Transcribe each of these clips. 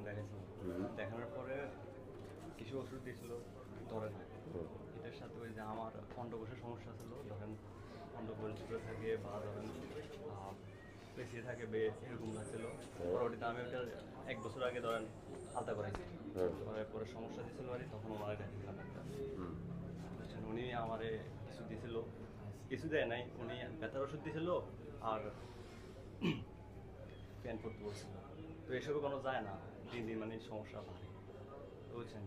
Doctor দেখাইছিলাম দেখানোর পরে কিছু ওষুধ দিয়েছিল ধরেন। এটার সাথে ওই যে আমার অন্ডকোষের সমস্যা ছিল ধরেন অন্ডকোষ ছোটো থাকে বা ধরেন পেছিয়ে থাকে বে এরকম লাগছিল। পরবর্তীতে আমি ওটা এক বছর আগে ধরেন আলতা করাইছি হুম। পরে সমস্যা দিয়েছিল আর তখন ওনারা হুম। বুঝছেন, উনি আমারে কিছু দিয়েছিল কিছু দেয় নাই উনি ব্যথার ওষুধ দিয়েছিল আর প্যান করতে বলছিল। তো এসবে কোনো যায় না। দিন দিন মানে সমস্যা বুঝছেন?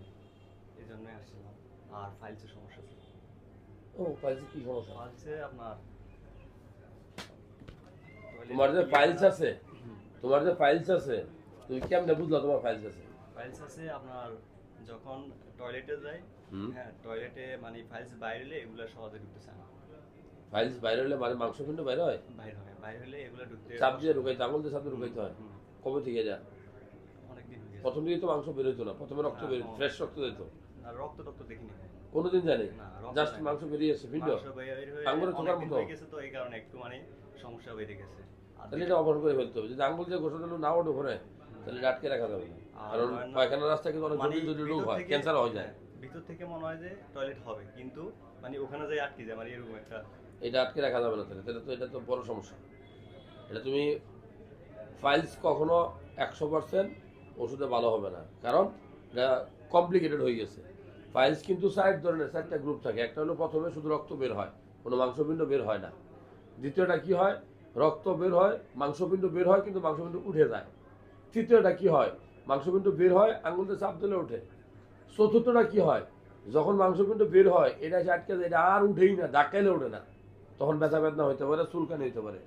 এই জন্যই আসছিলাম। আর ফাইলসের সমস্যা ছিল। ও পাইলস কি সমস্যা? ফাইলসে আপনার তোমার যে ফাইলস আছে তোমার যে ফাইলস আছে তুমি কেমনে বুঝলা তোমার ফাইলস আছে? ফাইলস আছে আপনার যখন টয়লেটে যাই হুম। হ্যাঁ টয়লেটে মানে ফাইলস বাইরে এগুলো সহজে ঢুকতে চায় না। ফাইলস বাইরে হলে মানে মাংস পিণ্ড বাইরে হয়? বাইরে হয় বাইরে হলে এগুলো ঢুকতে চাপ দিয়ে ঢুকাইতে আঙুল দিয়ে চাপ দিয়ে ঢুকাইতে হয়। কবে থেকে যা প্রথম দিকে তো মাংস বেরোতো না প্রথমে রক্ত বের হ্যাঁ, ফ্রেশ রক্ত দিত। রক্ত টক্ত দেখিনি কোনোদিন জানি? জাস্ট। মাংস বেরিয়েছে পিণ্ড মাংস বের আঙুলে ঠোকার মতো? তো এই কারণে একটু মানে সমস্যা বেড়ে গেছে। তাহলে এটা অপারেশন করে ফেলতে হবে। যদি আঙুল দিয়ে ঘষা দিল না ওঠে ঘরে তাহলে আটকে রাখা যাবে না। কারণ হয় না- পায়খানা রাস্তা কিন্তু অনেক মানে জটিল জটিল রোগ হয় ক্যান্সার হয়ে যায়। হ্যাঁ, ভিতর থেকে মনে হয় যে টয়লেট হবে কিন্তু মানে ওখানে যাই আটকে যায় মানে এরকম একটা এটা আটকে রাখা যাবে না তাহলে। তো এটা তো বড় সমস্যা। এটা তুমি ফাইলস কখনো একশো পার্সেন্ট ওষুধে ভালো হবে না। কারণ এটা কমপ্লিকেটেড হয়ে গেছে। ফাইলস কিন্তু সাইড ধরনের চারটা গ্রুপ থাকে। একটা হলো প্রথমে শুধু রক্ত বের হয়, কোনো মাংসপিণ্ড বের হয় না। দ্বিতীয়টা কি হয়? রক্ত বের হয়, মাংসপিণ্ড বের হয়, কিন্তু মাংসপিণ্ড উঠে যায়। তৃতীয়টা কি হয়? মাংসপিণ্ড বের হয়, আঙুলতে চাপ দিলে ওঠে। চতুর্থটা কি হয়? যখন মাংসপিণ্ড বের হয়, এটা আটকে যায়, এটা আর উঠেই না ডাকাইলে ওঠে না। তখন ব্যথা বেদনা হতে পারে চুলকানি হতে পারে।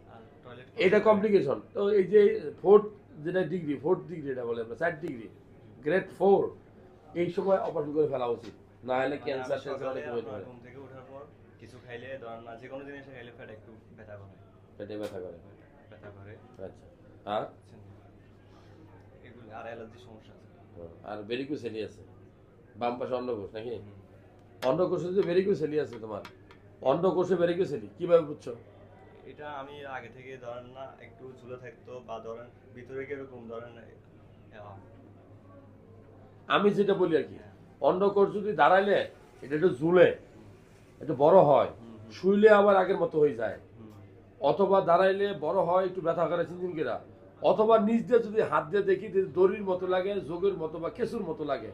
এটা কমপ্লিকেশন তো এই যে ফোর্থ যেটা ডিগ্রি ফোর্থ ডিগ্রি এটা বলে আমরা চার ডিগ্রি গ্রেড ফোর এই সময় অপারেশন করে ফেলা উচিত। না হলে ক্যান্সার ট্যান্সার অনেক হতে পারে। ঘুম থেকে ওঠার পর কিছু খাইলে ধরেন না যে কোনো জিনিস খাইলে পেট একটু ব্যথা করে। পেটে ব্যথা করে। ব্যথা করে। আচ্ছা। আর? এগুলো আর অ্যালার্জি সমস্যা আছে। আর আছে। বাম পাশে অন্ডকোষ নাকি? অন্ডকোষে যে বেরিকুস আছে তোমার? অন্ডকোষে বেরিকুস এলি কীভাবে বুঝছ? এটা আমি আগে থেকে ধরেন না একটু ঝুলে থাকতো বা ধরেন ভিতরে কীরকম ধরেন আমি যেটা বলি আর কি অন্ডকোষ যদি দাঁড়াইলে এটা একটু ঝুলে একটু বড় হয় শুইলে আবার আগের মতো হয়ে যায়। অথবা দাঁড়াইলে বড় হয় একটু ব্যথা করে চিনচিনকিরা অথবা নিচ দিয়ে যদি হাত দিয়ে দেখি দড়ির মতো লাগে যোগের মতো বা কেঁচুর মতো লাগে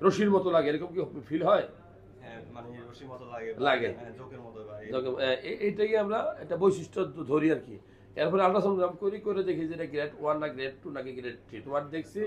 রশির মতো লাগে এরকম কি ফিল হয়? হ্যাঁ মানে মতো লাগে লাগে। হ্যাঁ, জোকের মতো বা এই- যোগে- এ- এ- এইটাকে আমরা একটা বৈশিষ্ট্য ধরি আর কি। এরপরে আল্ট্রাসাউন্ড করি করে দেখি যে এটা গ্রেড ওয়ান না গ্রেড টু নাকি গ্রেড থ্রি তোমার দেখছি